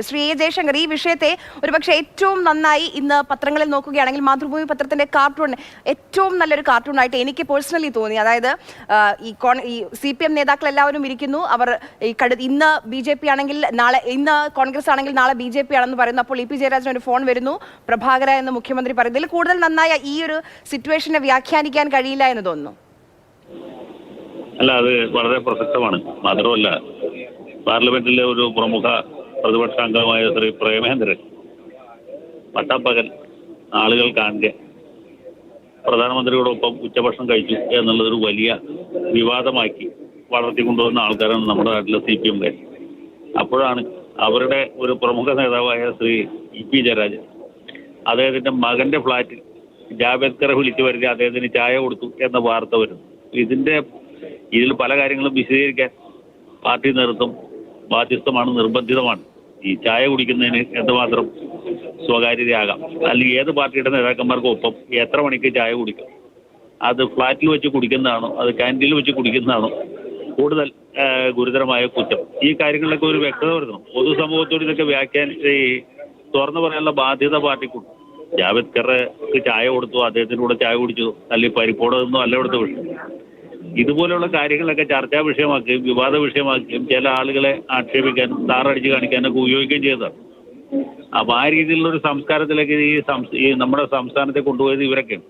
Shri A Jaishankar ഈ വിഷയത്തെ ഒരുപക്ഷെ ഏറ്റവും നന്നായി ഇന്ന് പത്രങ്ങളിൽ നോക്കുകയാണെങ്കിൽ മാതൃഭൂമി പത്രത്തിന്റെ കാർട്ടൂൺ ഏറ്റവും നല്ലൊരു കാർട്ടൂൺ ആയിട്ട് എനിക്ക് പേഴ്സണലി തോന്നി. അതായത് ഈ കോൺ ഈ സി പി എം നേതാക്കൾ എല്ലാവരും ഇരിക്കുന്നു. അവർ ഈ കടു ഇന്ന് ബി ജെ പി ആണെങ്കിൽ നാളെ ഇന്ന് കോൺഗ്രസ് ആണെങ്കിൽ നാളെ ബി ജെ പി ആണെന്ന് പറയുന്നു അപ്പോൾ ഇ പി ജയരാജൻ ഒരു ഫോൺ വരുന്നു. പ്രഭാകര എന്ന് മുഖ്യമന്ത്രി പറയുന്നു. ഇതിൽ കൂടുതൽ നന്നായി ഈ ഒരു സിറ്റുവേഷനെ വ്യാഖ്യാനിക്കാൻ കഴിയില്ല എന്ന് തോന്നുന്നു. അല്ല അത് വളരെ പ്രസക്തമാണ്. മാത്രമല്ല പാർലമെന്റിലെ ഒരു പ്രമുഖ പ്രതിപക്ഷ അംഗമായ ശ്രീ പ്രേമേന്ദ്രൻ പട്ടപ്പകൽ ആളുകൾ കാണുക. പ്രധാനമന്ത്രിയോടൊപ്പം ഉച്ചഭക്ഷണം കഴിച്ചു എന്നുള്ളതൊരു വലിയ വിവാദമാക്കി വളർത്തിക്കൊണ്ടുവന്ന ആൾക്കാരാണ് നമ്മുടെ നാട്ടിലെ സി പി എംകാർ അപ്പോഴാണ് അവരുടെ ഒരു പ്രമുഖ നേതാവായ ശ്രീ ഇ പി ജയരാജൻ അദ്ദേഹത്തിന്റെ മകന്റെ ഫ്ലാറ്റിൽ ജാവേദ്കറെ വിളിച്ചു വരുത്തി അദ്ദേഹത്തിന് ചായ കൊടുത്തു എന്ന വാർത്ത വരുന്നു. ഇതിന്റെ ഇതിൽ പല കാര്യങ്ങളും വിശദീകരിക്കാൻ പാർട്ടി നേതൃത്വം ബാധ്യസ്ഥമാണ് നിർബന്ധിതമാണ്. ഈ ചായ കുടിക്കുന്നതിന് എന്തുമാത്രം സ്വകാര്യതയാകാം. അല്ലെങ്കിൽ ഏത് പാർട്ടിയുടെ നേതാക്കന്മാർക്കും ഒപ്പം എത്ര മണിക്ക് ചായ കുടിക്കും. അത് ഫ്ലാറ്റിൽ വെച്ച് കുടിക്കുന്നതാണോ അത് ക്യാന്റീനിൽ വെച്ച് കുടിക്കുന്നതാണോ കൂടുതൽ ഗുരുതരമായ കുറ്റം. ഈ കാര്യങ്ങളിലൊക്കെ ഒരു വ്യക്തത വരുത്തണം. പൊതുസമൂഹത്തോട് ഇതൊക്കെ വ്യാഖ്യാനിച്ച് ഈ തുറന്നു പറയാനുള്ള ബാധ്യത പാർട്ടിക്കുണ്ട്. ജാവേദ്കർക്ക് ചായ കൊടുത്തു അദ്ദേഹത്തിന്റെ കൂടെ ചായ കുടിച്ചു അല്ലെങ്കിൽ പരിപ്പോടെ നിന്നോ അല്ല ഇവിടുത്തെ വിഷയം. ഇതുപോലെയുള്ള കാര്യങ്ങളൊക്കെ ചർച്ചാ വിഷയമാക്കുകയും വിവാദ വിഷയമാക്കുകയും ചില ആളുകളെ ആക്ഷേപിക്കാനും താറടിച്ച് കാണിക്കാനൊക്കെ ഉപയോഗിക്കുകയും ചെയ്തതാണ്. അപ്പൊ ആ രീതിയിലുള്ള ഒരു സംസ്കാരത്തിലേക്ക് ഈ ഈ നമ്മുടെ സംസ്ഥാനത്തെ കൊണ്ടുപോയത് ഇവരൊക്കെയാണ്.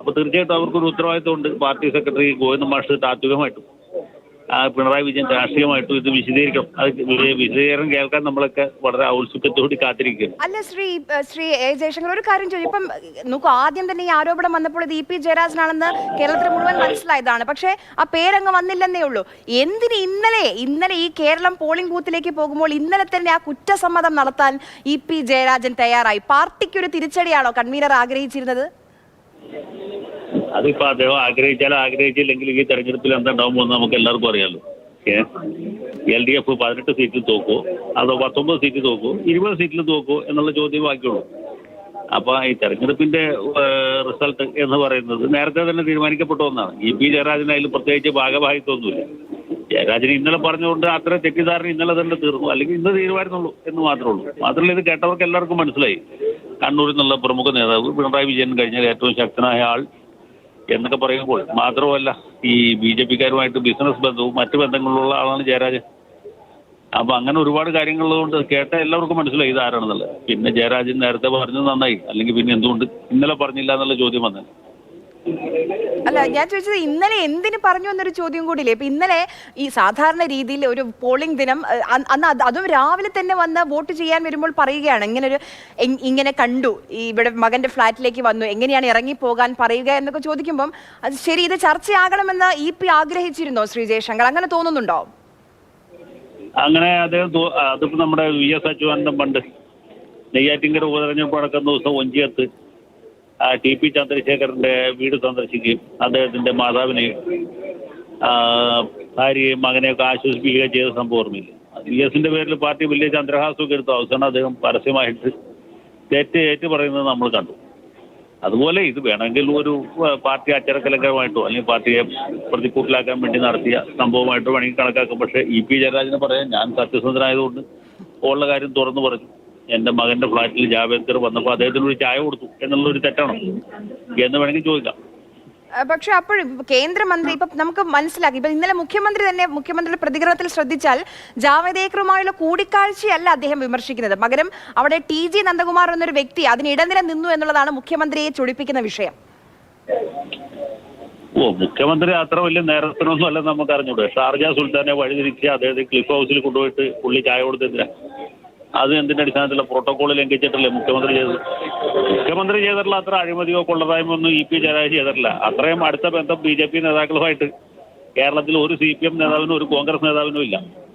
അപ്പൊ തീർച്ചയായിട്ടും അവർക്കൊരു ഉത്തരവാദിത്വമുണ്ട്. പാർട്ടി സെക്രട്ടറി ഗോവിന്ദ മാഷ് താത്വികമായിട്ടും. ആ പിണറായി വിജയൻ രാഷ്ട്രീയമായിട്ടും ഇത് വിശദീകരിക്കണം അത് വിശദീകരണം കേൾക്കാൻ നമ്മളൊക്കെ വളരെ ഔത്സുക്യത്തോടെ കാത്തിരിക്കുകയാണ്. അല്ല ശ്രീ ശ്രീ എ ജയശങ്കർ ഒരു കാര്യം ചോദിച്ചു. ഇപ്പം നോക്കൂ ആദ്യം തന്നെ ഈ ആരോപണം വന്നപ്പോൾ ഇത് ഇ പി ജയരാജനാണെന്ന് കേരളത്തിന് മുഴുവൻ മനസ്സിലായതാണ്. പക്ഷേ ആ പേരങ്ങ് വന്നില്ലെന്നേ ഉള്ളൂ. എന്തിന് ഇന്നലെ ഇന്നലെ ഈ കേരളം പോളിംഗ് ബൂത്തിലേക്ക് പോകുമ്പോൾ ഇന്നലെ തന്നെ ആ കുറ്റസമ്മതം നടത്താൻ ഇ പി ജയരാജൻ തയ്യാറായി? പാർട്ടിക്ക് ഒരു തിരിച്ചടിയാണോ കൺവീനർ ആഗ്രഹിച്ചിരുന്നത്? അതിപ്പോ അദ്ദേഹം ആഗ്രഹിച്ചാൽ ആഗ്രഹിച്ചില്ലെങ്കിൽ ഈ തെരഞ്ഞെടുപ്പിൽ എന്താ ഉണ്ടാവുമെന്ന് നമുക്ക് എല്ലാവർക്കും അറിയാലോ. എൽ ഡി എഫ് പതിനെട്ട് സീറ്റിൽ തോക്കോ അതോ പത്തൊമ്പത് സീറ്റിൽ തോക്കോ ഇരുപത് സീറ്റിൽ തോക്കോ എന്നുള്ള ചോദ്യം ബാക്കിയുള്ളൂ. അപ്പൊ ഈ തെരഞ്ഞെടുപ്പിന്റെ റിസൾട്ട് എന്ന് പറയുന്നത് നേരത്തെ തന്നെ തീരുമാനിക്കപ്പെട്ട ഒന്നാണ്. ഇ പി ജയരാജന് അതിൽ പ്രത്യേകിച്ച് ഭാഗഭാഗിത്വമൊന്നുമില്ല ജയരാജന് ഇന്നലെ പറഞ്ഞുകൊണ്ട് അത്ര തെറ്റിദ്ധാരണ ഇന്നലെ തന്നെ തീർന്നു. അല്ലെങ്കിൽ ഇന്ന് തീരുമാനിച്ചുള്ളൂ എന്ന് മാത്രമേ ഉള്ളൂ. മാത്രമല്ല ഇത് കേട്ടവർക്ക് എല്ലാവർക്കും മനസ്സിലായി. കണ്ണൂരിൽ നിന്നുള്ള പ്രമുഖ നേതാവ് പിണറായി വിജയൻ കഴിഞ്ഞാൽ ഏറ്റവും ശക്തനായ ആൾ എന്നൊക്കെ പറയുമ്പോൾ മാത്രമല്ല ഈ ബി ജെ പിക്കാരുമായിട്ട് ബിസിനസ് ബന്ധവും മറ്റു ബന്ധങ്ങളുള്ള ആളാണ് ജയരാജൻ. അപ്പൊ അങ്ങനെ ഒരുപാട് കാര്യങ്ങളുള്ളതുകൊണ്ട് കേട്ട എല്ലാവർക്കും മനസ്സിലായി ഇത് ആരാണെന്നുള്ളത് പിന്നെ ജയരാജൻ നേരത്തെ പറഞ്ഞത് നന്നായി. അല്ലെങ്കിൽ പിന്നെ എന്തുകൊണ്ട് ഇന്നലെ പറഞ്ഞില്ല എന്നുള്ള ചോദ്യം വന്നത് അല്ല ഞാൻ ചോദിച്ചത് ഇന്നലെ എന്തിന് പറഞ്ഞു എന്നൊരു ചോദ്യം കൂടിയില്ലേ? ഇപ്പൊ ഇന്നലെ ഈ സാധാരണ രീതിയിൽ ഒരു പോളിംഗ് ദിനം അന്ന് അത് അതും രാവിലെ തന്നെ വന്ന് വോട്ട് ചെയ്യാൻ വരുമ്പോൾ പറയുകയാണ്. ഇങ്ങനെ ഒരു ഇങ്ങനെ കണ്ടു. ഈ ഇവിടെ മകന്റെ ഫ്ലാറ്റിലേക്ക് വന്നു. എങ്ങനെയാണ് ഇറങ്ങി പോകാൻ പറയുക എന്നൊക്കെ ചോദിക്കുമ്പം അത് ശരി ഇത് ചർച്ചയാകണമെന്ന് ഇ പി ആഗ്രഹിച്ചിരുന്നോ ശ്രീ ജയശങ്കർ? അങ്ങനെ തോന്നുന്നുണ്ടോ? അങ്ങനെ അദ്ദേഹം തോ- അതിപ്പോ നമ്മുടെ വി എസ് അച്യുതാനന്ദൻ പണ്ട് നെയ്യാറ്റിങ്കര ഉപതെരഞ്ഞെടുപ്പ് നടക്കുന്ന ദിവസം ഒഞ്ചിയത്ത് ടി പി ചന്ദ്രശേഖരന്റെ വീട് സന്ദർശിക്കുകയും അദ്ദേഹത്തിന്റെ മാതാവിനെയും ഭാര്യയും മകനെയൊക്കെ ആശ്വസിപ്പിക്കുകയും ചെയ്ത സംഭവം ഓർമ്മയില്ല? വി എസിന്റെ പേരിൽ പാർട്ടി വലിയ ചന്ദ്രഹാസമൊക്കെ എടുത്തു. അവസാനം അദ്ദേഹം പരസ്യമായിട്ട് തെറ്റ് ഏറ്റു പറയുന്നത് നമ്മൾ കണ്ടു. അതുപോലെ ഇത് വേണമെങ്കിൽ ഒരു പാർട്ടി അച്ചടക്കലക്കമായിട്ടോ അല്ലെങ്കിൽ പാർട്ടിയെ പ്രതിക്കൂട്ടിലാക്കാൻ വേണ്ടി നടത്തിയ സംഭവമായിട്ടോ വേണമെങ്കിൽ കണക്കാക്കും. പക്ഷേ ഇ പി ജയരാജന് പറയാൻ ഞാൻ സത്യസന്ധനായതുകൊണ്ട് ഉള്ള കാര്യം തുറന്നു പറഞ്ഞു. എന്റെ മകന്റെ ഫ്ലാറ്റിൽ ജാവേദ്കർ വന്നപ്പോൾ അദ്ദേഹത്തിന് ഒരു ചായ കൊടുത്തു എന്നുള്ളൊരു തെറ്റാണോ? എന്ന് വേണമെങ്കിൽ ചോദിക്കാം. പക്ഷെ അപ്പോഴും കേന്ദ്രമന്ത്രി ഇപ്പൊ നമുക്ക് മനസ്സിലാക്കി ഇപ്പൊ ഇന്നലെ മുഖ്യമന്ത്രി തന്നെ മുഖ്യമന്ത്രിയുടെ പ്രതികരണത്തിൽ ശ്രദ്ധിച്ചാൽ ജാവദേക്കറുമായുള്ള കൂടിക്കാഴ്ചയല്ല അദ്ദേഹം വിമർശിക്കുന്നത്. പകരം അവിടെ ടി ജി നന്ദകുമാർ എന്നൊരു വ്യക്തി അതിന് ഇടനില നിന്നു എന്നുള്ളതാണ് മുഖ്യമന്ത്രിയെ ചൊടിപ്പിക്കുന്ന വിഷയം. ഓ മുഖ്യമന്ത്രി അത്ര വലിയ നേരത്തിനൊന്നും അല്ല നമുക്ക് അറിഞ്ഞൂടെ ഷാർജ സുൽത്താനെ വഴിതിരിച്ച് അദ്ദേഹത്തെ ക്ലിഫ് ഹൗസിൽ കൊണ്ടുപോയിട്ട് പുള്ളി ചായ കൊടുത്തില്ല അത് എന്തിന്റെ അടിസ്ഥാനത്തിലുള്ള പ്രോട്ടോകോൾ ലംഘിച്ചിട്ടല്ലേ മുഖ്യമന്ത്രി ചെയ്തത്? മുഖ്യമന്ത്രി ചെയ്തിട്ടുള്ള അത്ര അഴിമതിയോ കൊള്ളതായ്മ ഒന്നും ഇ പി ജയരാജ് ചെയ്തിട്ടില്ല. അത്രയും അടുത്ത ബന്ധം ബി ജെ പി നേതാക്കളുമായിട്ട് കേരളത്തിൽ ഒരു സി പി എം നേതാവിനും ഒരു കോൺഗ്രസ് നേതാവിനും ഇല്ല.